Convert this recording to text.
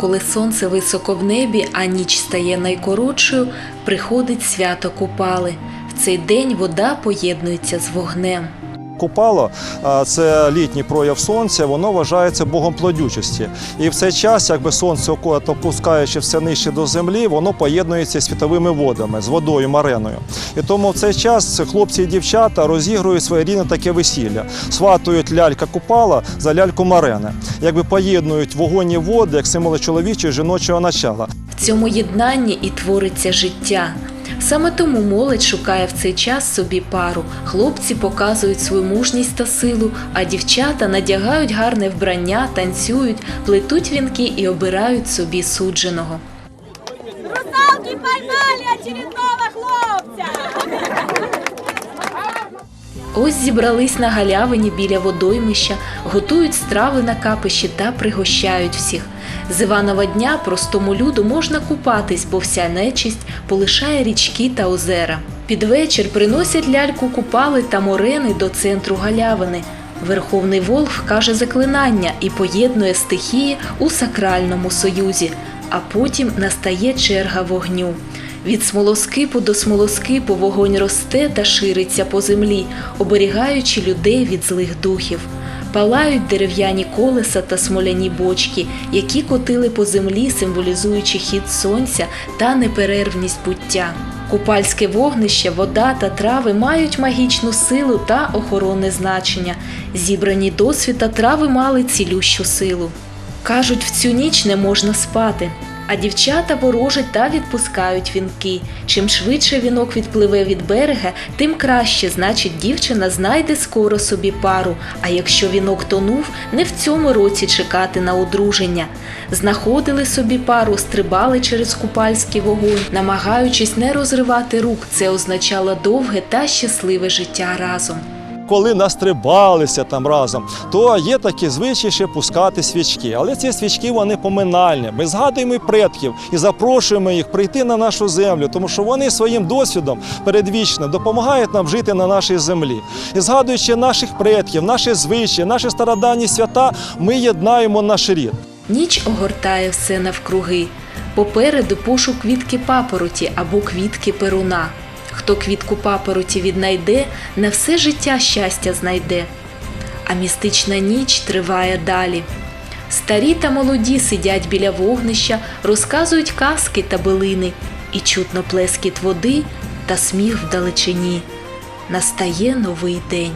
коли сонце високо в небі, а ніч стає найкоротшою, приходить свято Купали. В цей день вода поєднується з вогнем. Купало це літній прояв сонця, воно вважається богом плодючості. І в цей час, якби сонце опускаючи все нижче до землі, воно поєднується з світовими водами, з водою мареною. І тому в цей час хлопці і дівчата розігрують своєрідне таке весілля, сватують лялька купала за ляльку марени, якби поєднують вогонь і води як символи чоловічого і жіночого начала. В цьому єднанні і твориться життя. Саме тому молодь шукає в цей час собі пару. Хлопці показують свою мужність та силу, а дівчата надягають гарне вбрання, танцюють, плетуть вінки і обирають собі судженого. Русалки поймали очередного хлопця! Ось зібрались на галявині біля водоймища, готують страви на капищі та пригощають всіх. З Іванова дня простому люду можна купатись, бо вся нечисть полишає річки та озера. Під вечір приносять ляльку купали та морени до центру галявини. Верховний Волх каже заклинання і поєднує стихії у сакральному союзі, а потім настає черга вогню. Від смолоскипу до смолоскипу вогонь росте та шириться по землі, оберігаючи людей від злих духів. Палають дерев'яні колеса та смоляні бочки, які котили по землі, символізуючи хід сонця та неперервність буття. Купальське вогнище, вода та трави мають магічну силу та охоронне значення. Зібрані досвіта трави мали цілющу силу. Кажуть, в цю ніч не можна спати. А дівчата ворожать та відпускають вінки. Чим швидше вінок відпливе від берега, тим краще, значить, дівчина знайде скоро собі пару. А якщо вінок тонув, не в цьому році чекати на одруження. Знаходили собі пару, стрибали через купальський вогонь, намагаючись не розривати рук. Це означало довге та щасливе життя разом. Коли настрибалися там разом, то є такі звичаї ще пускати свічки. Але ці свічки вони поминальні. Ми згадуємо предків і запрошуємо їх прийти на нашу землю, тому що вони своїм досвідом передвічно допомагають нам жити на нашій землі. І згадуючи наших предків, наші звичаї, наші стародавні свята, ми єднаємо наш рід. Ніч огортає все навкруги. Попереду пошук квітки папороті або квітки перуна. Хто квітку папороті віднайде, на все життя щастя знайде. А містична ніч триває далі. Старі та молоді сидять біля вогнища, розказують казки та билини, і чутно плескіт води та сміх вдалечині. Настає новий день.